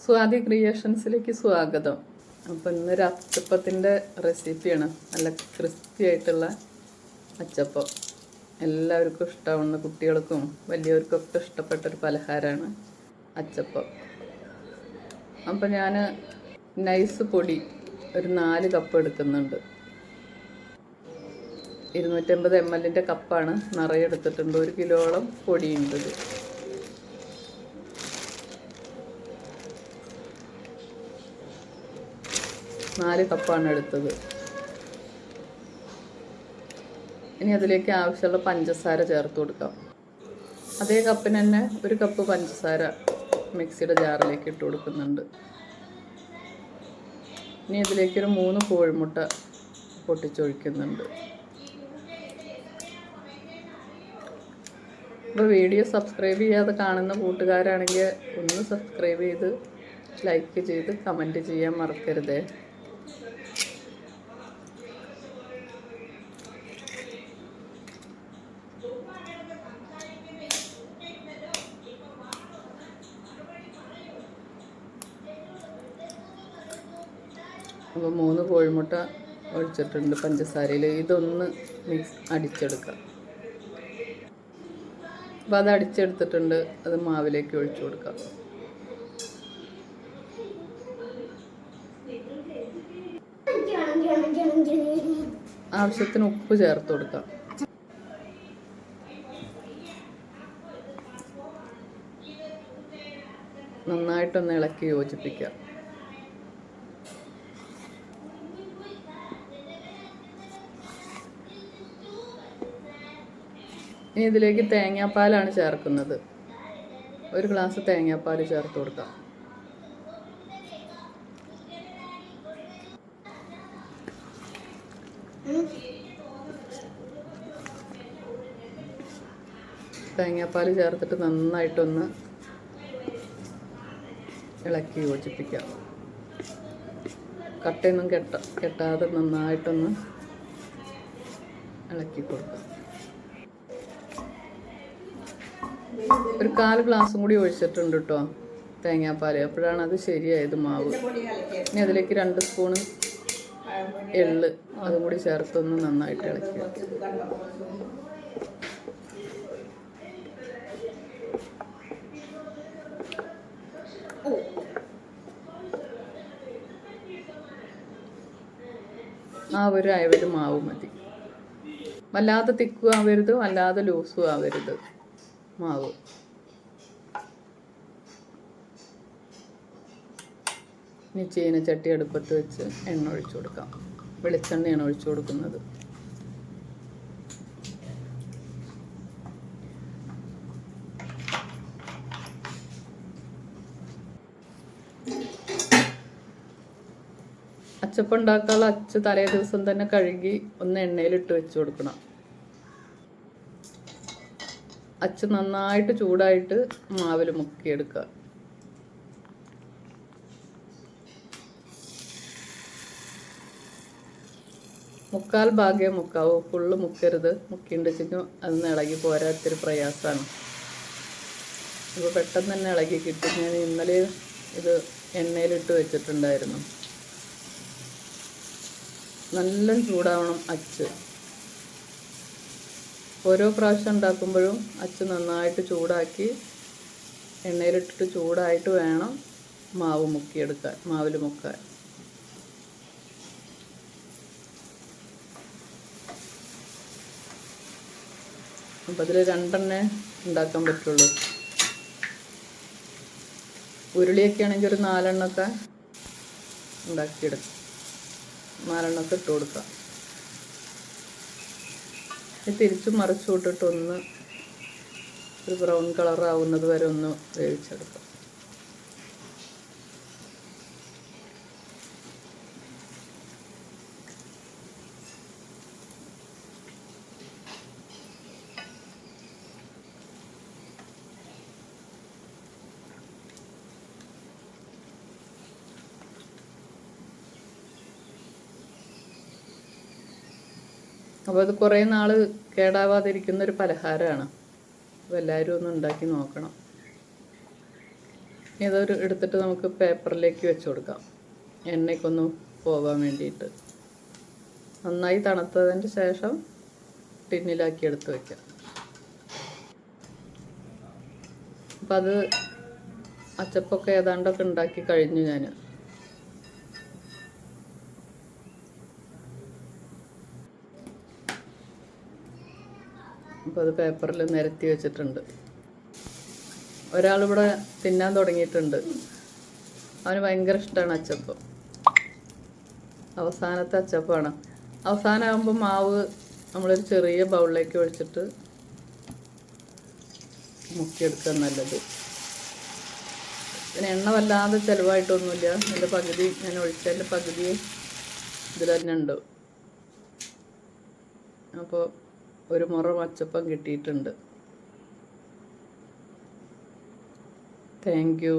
സ്വാതി ക്രിയേഷൻസിലേക്ക് സ്വാഗതം. അപ്പോൾ ഇന്നൊരു അച്ചപ്പത്തിന്റെ റെസിപ്പിയാണ്. നല്ല ക്രിസ്പി ആയിട്ടുള്ള അച്ചപ്പം. എല്ലാവർക്കും ഇഷ്ടമാവുന്ന കുട്ടികൾക്കും വലിയവർക്കൊക്കെ ഇഷ്ടപ്പെട്ട ഒരു പലഹാരമാണ് അച്ചപ്പം. അപ്പോൾ ഞാൻ നൈസ് പൊടി ഒരു നാല് കപ്പ് എടുക്കുന്നുണ്ട്. ഇരുന്നൂറ്റമ്പത് എം എല്ലിന്റെ കപ്പാണ് നിറയെ എടുത്തിട്ടുണ്ട്. ഒരു കിലോളം പൊടിയുണ്ട് നാല് കപ്പാണ് എടുത്തത്. ഇനി അതിലേക്ക് ആവശ്യമുള്ള പഞ്ചസാര ചേർത്ത് കൊടുക്കാം. അതേ കപ്പിന് തന്നെ ഒരു കപ്പ് പഞ്ചസാര മിക്സിയുടെ ജാറിലേക്ക് ഇട്ട് കൊടുക്കുന്നുണ്ട്. ഇനി ഇതിലേക്ക് ഒരു മൂന്ന് കോഴിമുട്ട പൊട്ടിച്ചൊഴിക്കുന്നുണ്ട്. ഇപ്പോൾ വീഡിയോ സബ്സ്ക്രൈബ് ചെയ്യാതെ കാണുന്ന കൂട്ടുകാരാണെങ്കിൽ ഒന്ന് സബ്സ്ക്രൈബ് ചെയ്ത് ലൈക്ക് ചെയ്ത് കമന്റ് ചെയ്യാൻ മറക്കരുതേ. അപ്പോൾ മൂന്ന് കോഴിമുട്ട ഒഴിച്ചിട്ടുണ്ട് പഞ്ചസാരയിൽ. ഇതൊന്ന് മിക്സ് അടിച്ചെടുക്കുക അപ്പോൾ അത് അടിച്ചെടുത്തിട്ടുണ്ട് അത് മാവിലേക്ക് ഒഴിച്ചു കൊടുക്കുക ആവശ്യത്തിന് ഉപ്പ് ചേർത്ത് കൊടുക്കാം. നന്നായിട്ടൊന്ന് ഇളക്കി യോജിപ്പിക്കാം. ഇനി ഇതിലേക്ക് തേങ്ങാപ്പാലാണ് ചേർക്കുന്നത്. ഒരു ഗ്ലാസ് തേങ്ങാപ്പാൽ ചേർത്ത് കൊടുക്കാം. തേങ്ങാപ്പാൽ ചേർത്തിട്ട് നന്നായിട്ടൊന്ന് ഇളക്കി യോജിപ്പിക്കാം. കട്ടയൊന്നും കെട്ട കെട്ടാതെ നന്നായിട്ടൊന്ന് ഇളക്കി കൊടുക്കാം. ഒരു കാൽ ഗ്ലാസും കൂടി ഒഴിച്ചിട്ടുണ്ട് കേട്ടോ തേങ്ങാപ്പാൽ അപ്പോഴാണ് അത് ശരിയായത് മാവ്. ഇനി അതിലേക്ക് രണ്ട് സ്പൂണ് എള്ള് അതും കൂടി ചേർത്തൊന്ന് നന്നായിട്ട് ഇളക്കി ആ ഒരു അയവര് മാവ് മതി. വല്ലാതെ തിക്കും ആവരുത് വല്ലാതെ ലൂസും ആവരുത് മാവ്. ഇനി ചട്ടി അടുപ്പത്ത് വെച്ച് എണ്ണ ഒഴിച്ചു കൊടുക്കാം. വെളിച്ചെണ്ണയാണ് ഒഴിച്ചു കൊടുക്കുന്നത്. അച്ചപ്പം ഉണ്ടാക്കാനുള്ള അച്ച് തലേ ദിവസം തന്നെ കഴുകി ഒന്ന് എണ്ണയിലിട്ട് വെച്ച് കൊടുക്കണം. അച്ച് നന്നായിട്ട് ചൂടായിട്ട് മാവിൽ മുക്കിയെടുക്കുക. മുക്കാൽ ഭാഗ്യം മുക്കാവൂ. ഫുള്ള് മുക്കരുത്. മുക്കിണ്ട് മുക്കിണ്ടെച്ചിട്ടും അതൊന്ന് ഇളകി പോരാ ഇത്തിരി പ്രയാസമാണ് അപ്പോൾ പെട്ടെന്ന് തന്നെ ഇളകി കിട്ടും. ഞാൻ ഇന്നലെ ഇത് എണ്ണയിലിട്ട് വെച്ചിട്ടുണ്ടായിരുന്നു. നല്ല ചൂടാവണം അച്ച്. ഓരോ പ്രാവശ്യം ഉണ്ടാക്കുമ്പോഴും അച്ച് നന്നായിട്ട് ചൂടാക്കി എണ്ണയിലിട്ടിട്ട് ചൂടായിട്ട് വേണം മാവ് മുക്കിയെടുക്കാൻ മാവിൽ മുക്കാൻ. അപ്പം അതിൽ രണ്ടെണ്ണേ ഉണ്ടാക്കാൻ പറ്റുള്ളൂ. ഉരുളിയൊക്കെ ആണെങ്കിൽ ഒരു നാലെണ്ണമൊക്കെ ഉണ്ടാക്കിയെടുക്കാം. നാലെണ്ണമൊക്കെ ഇട്ട് കൊടുക്കാം. തിരിച്ച് മറിച്ചു വിട്ടിട്ടൊന്ന് ഒരു ബ്രൗൺ കളറാവുന്നത് വരെ ഒന്ന് വേവിച്ചെടുക്കാം. അപ്പോൾ അത് കുറേ നാൾ കേടാവാതിരിക്കുന്ന ഒരു പലഹാരമാണ്. അപ്പോൾ എല്ലാവരും ഒന്ന് ഉണ്ടാക്കി നോക്കണം. ഇതൊരു എടുത്തിട്ട് നമുക്ക് പേപ്പറിലേക്ക് വെച്ച് കൊടുക്കാം. എണ്ണയ്ക്കൊന്ന് പോകാൻ വേണ്ടിയിട്ട്. നന്നായി തണുത്തതിന് ശേഷം ടിന്നിലാക്കി എടുത്ത് വയ്ക്കാം അപ്പം അത് അച്ചപ്പൊക്കെ ഏതാണ്ടൊക്കെ ഉണ്ടാക്കി കഴിഞ്ഞു ഞാൻ അപ്പോൾ അത് പേപ്പറിൽ നിരത്തി വെച്ചിട്ടുണ്ട്. ഒരാളിവിടെ തിന്നാൻ തുടങ്ങിയിട്ടുണ്ട്. അവന് ഭയങ്കര ഇഷ്ടമാണ് അച്ചപ്പം. അവസാനത്തെ അച്ചപ്പമാണ് അവസാനമാകുമ്പോൾ മാവ് നമ്മളൊരു ചെറിയ ബൗളിലേക്ക് ഒഴിച്ചിട്ട് മുക്കിയെടുക്കുക നല്ലത്. പിന്നെ എണ്ണ വല്ലാതെ ചിലവായിട്ടൊന്നുമില്ല. അതിന്റെ പകുതി ഞാൻ ഒഴിച്ചതിന്റെ പകുതി ഇതിൽ തന്നെ ഉണ്ട്. അപ്പോൾ ഒരു മുറ പച്ചപ്പം കിട്ടിയിട്ടുണ്ട്. Thank you